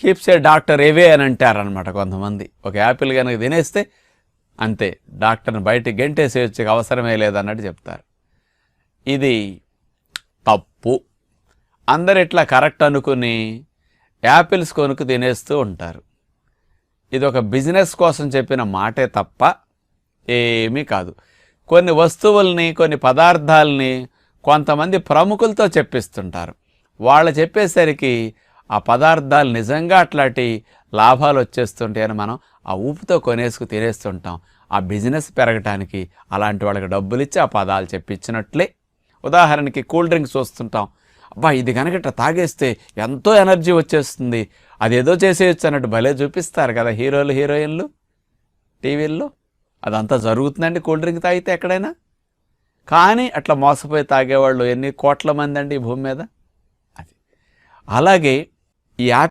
Keeps ఏ doctor ఏవే అని అంటారనమాట కొంతమంది. ఒక యాపిల్ కనుక తినేస్తే అంతే డాక్టర్ని బయటికి గెంటేసేయచ్చు అవసరమే లేదన్నట్టు చెప్తారు. ఇది తప్పు. అందరు ఇట్లా కరెక్ట్ అనుకుని యాపిల్స్ కొనుక్కు తినేస్తూ ఉంటారు. ఇది ఒక బిజినెస్ కోసం చెప్పిన మాటే తప్ప ఏమీ కాదు. కొన్ని వస్తువుల్ని కొన్ని పదార్థాలని కొంతమంది ప్రముఖులతో చెప్పిస్తుంటారు. వాళ్ళు చెప్పేసరికి ఆ పదార్థాలు నిజంగా అట్లాంటి లాభాలు వచ్చేస్తుంటాయని మనం ఆ ఊపుతో కొనేసుకు తినేస్తుంటాం. ఆ బిజినెస్ పెరగటానికి అలాంటి వాళ్ళకి డబ్బులు ఇచ్చి ఆ పదాలు చెప్పించినట్లే. ఉదాహరణకి కూల్ డ్రింక్స్ చూస్తుంటాం. అబ్బా ఇది కనుక తాగేస్తే ఎంతో ఎనర్జీ వచ్చేస్తుంది. అదేదో చేసేయచ్చు అన్నట్టు భలే చూపిస్తారు కదా హీరోలు హీరోయిన్లు. టీవీల్లో అదంతా జరుగుతుందండి కూల్ డ్రింక్ తాగితే ఎక్కడైనా. కానీ అట్లా మోసపోయి తాగేవాళ్ళు ఎన్ని కోట్ల మంది అండి ఈ భూమి మీద? అది. అలాగే e a